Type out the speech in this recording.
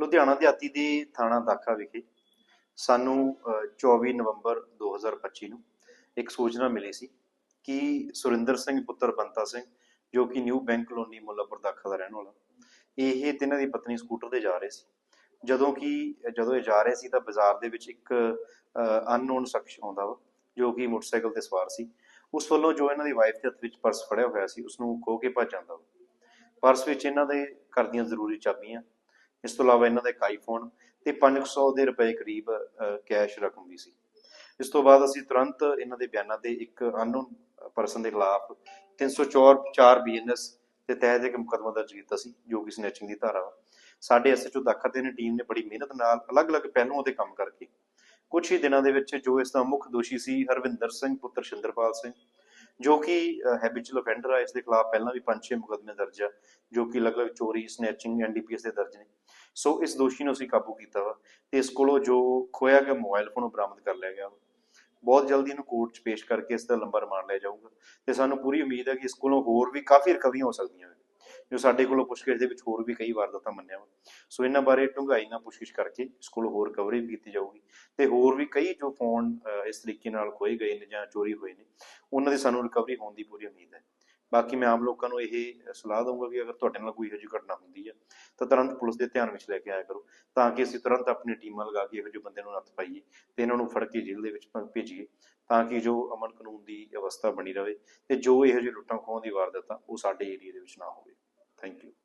ਲੁਧਿਆਣਾ ਦਿਹਾਤੀ ਦੇ ਥਾਣਾ ਦਾਖਾ ਵਿਖੇ ਸਾਨੂੰ ਅ, 24 ਨਵੰਬਰ 2025 ਨੂੰ ਇੱਕ ਸੂਚਨਾ ਮਿਲੀ ਸੀ ਕਿ ਸੁਰਿੰਦਰ ਸਿੰਘ ਪੁੱਤਰ ਬੰਤਾ ਸਿੰਘ ਜੋ ਕਿ new bank colony Mullapur Dakha ਦਾ ਰਹਿਣ ਵਾਲਾ ਇਹ ਤੇ ਇਹਨਾਂ ਦੀ ਪਤਨੀ ਸਕੂਟਰ ਤੇ ਜਾ ਰਹੇ ਸੀ। ਜਦੋਂ ਕਿ ਜਦੋਂ ਇਹ ਜਾ ਰਹੇ ਸੀ ਤਾਂ ਬਾਜ਼ਾਰ ਦੇ ਵਿੱਚ ਇੱਕ ਅਨਨੋਨ ਸ਼ਖਸ ਆਉਂਦਾ ਵਾ ਜੋ ਕਿ ਮੋਟਰਸਾਈਕਲ ਤੇ ਸਵਾਰ ਸੀ। ਉਸ ਵੱਲੋਂ ਜੋ ਇਹਨਾਂ ਦੀ ਵਾਈਫ ਦੇ ਹੱਥ ਵਿੱਚ ਪਰਸ ਫੜਿਆ ਹੋਇਆ ਸੀ ਉਸ ਨੂੰ ਖੋਹ ਕੇ ਭੱਜ ਜਾਂਦਾ ਵਾ। ਪਰਸ ਵਿੱਚ ਇਹਨਾਂ ਦੇ ਘਰ ਦੀਆਂ ਜ਼ਰੂਰੀ ਚਾਬੀਆਂ ਇਸ ਤੋਂ ਇਲਾਵਾ ਇਹਨਾਂ ਦਾ ਇੱਕ ਆਈਫੋਨ ਤੇ 500 ਦੇ ਰੁਪਏ ਕਰੀਬ ਕੈਸ਼ ਰਕਮ ਵੀ ਸੀ। ਇਸ ਤੋਂ ਬਾਅਦ ਅਸੀਂ ਤੁਰੰਤ ਇਹਨਾਂ ਦੇ ਬਿਆਨਾਂ ਤੇ ਇੱਕ ਅਨਨੋਨ ਪਰਸਨ ਦੇ ਖਿਲਾਫ 304 ਬੀਐਨਐਸ ਦੇ ਤਹਿਤ ਇੱਕ ਮੁਕੱਦਮਾ ਦਰਜ ਕੀਤਾ ਸੀ, ਜੋ ਕਿ ਸਨੈਚਿੰਗ ਦੀ ਧਾਰਾ ਵਾ। ਸਾਡੇ ਐਸਐਚਓ ਦਾਖਾ ਤੇ ਨੇ ਟੀਮ ਨੇ ਬੜੀ ਮਿਹਨਤ ਨਾਲ ਅਲੱਗ-ਅਲੱਗ ਪਹਿਲੂਆਂ ਤੇ ਕੰਮ ਕਰਕੇ ਕੁਝ ਹੀ ਦਿਨਾਂ ਦੇ ਵਿੱਚ ਜੋ ਇਸ ਦਾ ਮੁੱਖ ਦੋਸ਼ੀ ਸੀ, ਹਰਵਿੰਦਰ ਸਿੰਘ, ਪੁੱਤਰ ਸ਼ਿੰਦਰਪਾਲ ਸਿੰਘ ਜੋ ਕਿ ਹੈਬਿਚੁਅਲ ਅਫੈਂਡਰ ਆ, ਇਸ ਦੇ ਖਿਲਾਫ ਪਹਿਲਾਂ ਵੀ 5-6 ਮੁਕੱਦਮੇ ਦਰਜ ਆ, ਜੋ ਕਿ ਅਲੱਗ-ਅਲੱਗ ਚੋਰੀ ਸਨੈਚਿੰਗ ਐਨਡੀਪੀਐਸ ਦੇ ਦਰਜ ਨੇ ਸੋ ਇਸ ਦੋਸ਼ੀ ਨੂੰ ਅਸੀਂ ਕਾਬੂ ਕੀਤਾ ਵਾ ਤੇ ਇਸ ਕੋਲੋਂ ਜੋ ਖੋਇਆ ਗਿਆ ਮੋਬਾਈਲ ਫੋਨ ਉਹ ਬਰਾਮਦ ਕਰ ਲਿਆ ਗਿਆ ਵਾ। ਬਹੁਤ ਜਲਦੀ ਇਹਨੂੰ ਕੋਰਟ 'ਚ ਪੇਸ਼ ਕਰਕੇ ਇਸ ਦਾ ਲੰਬਾ ਰਿਮਾਂਡ ਲਿਆ ਜਾਊਗਾ ਤੇ ਸਾਨੂੰ ਪੂਰੀ ਉਮੀਦ ਹੈ ਕਿ ਇਸ ਕੋਲੋਂ ਹੋਰ ਵੀ ਕਾਫੀ ਰਿਕਵਰੀਆਂ ਹੋ ਸਕਦੀਆਂ ਨੇ ਜੋ ਸਾਡੇ ਕੋਲੋਂ ਪੁੱਛਗਿੱਛ ਦੇ ਵਿੱਚ ਹੋਰ ਵੀ ਕਈ ਵਾਰਦਾਤਾਂ ਮੰਨਿਆ ਵਾ। ਸੋ ਇਹਨਾਂ ਬਾਰੇ ਡੂੰਘਾਈ ਨਾਲ ਪੁੱਛਗਿੱਛ ਕਰਕੇ ਇਸ ਕੋਲੋਂ ਹੋਰ ਰਿਕਵਰੀ ਵੀ ਕੀਤੀ ਜਾਊਗੀ ਤੇ ਹੋਰ ਵੀ ਕਈ ਜੋ ਫੋਨ ਇਸ ਤਰੀਕੇ ਨਾਲ ਖੋਏ ਗਏ ਨੇ ਜਾਂ ਚੋਰੀ ਹੋਏ ਨੇ, ਉਹਨਾਂ ਦੀ ਸਾਨੂੰ ਰਿਕਵਰੀ ਹੋਣ ਦੀ ਪੂਰੀ ਉਮੀਦ ਹੈ। ਬਾਕੀ ਮੈਂ ਆਮ ਲੋਕਾਂ ਨੂੰ ਇਹ ਸਲਾਹ ਦਊਂਗਾ ਕਿ ਅਗਰ ਤੁਹਾਡੇ ਨਾਲ ਕੋਈ ਇਹੋ ਜਿਹੀ ਘਟਨਾ ਹੁੰਦੀ ਹੈ ਤਾਂ ਤੁਰੰਤ ਪੁਲਿਸ ਦੇ ਧਿਆਨ ਵਿੱਚ ਲੈ ਕੇ ਆਇਆ ਕਰੋ, ਤਾਂ ਕਿ ਅਸੀਂ ਤੁਰੰਤ ਆਪਣੀ ਟੀਮਾਂ ਲਗਾ ਕੇ ਇਹੋ ਜਿਹੇ ਬੰਦੇ ਨੂੰ ਨੱਥ ਪਾਈਏ ਤੇ ਇਹਨਾਂ ਨੂੰ ਫੜ ਕੇ ਜੇਲ੍ਹ ਦੇ ਵਿੱਚ ਭੇਜੀਏ, ਤਾਂ ਕਿ ਜੋ ਅਮਨ ਕਾਨੂੰਨ ਦੀ ਅਵਸਥਾ ਬਣੀ ਰਹੇ ਤੇ ਜੋ ਇਹੋ ਜਿਹੇ ਲੁੱਟਾਂ ਖੋਹਾਂ ਦੀ ਵਾਰਦਾਤਾਂ ਉਹ ਸਾਡੇ ਏਰੀਆ ਦੇ ਵਿੱਚ ਨਾ ਹੋਵੇ। Thank you.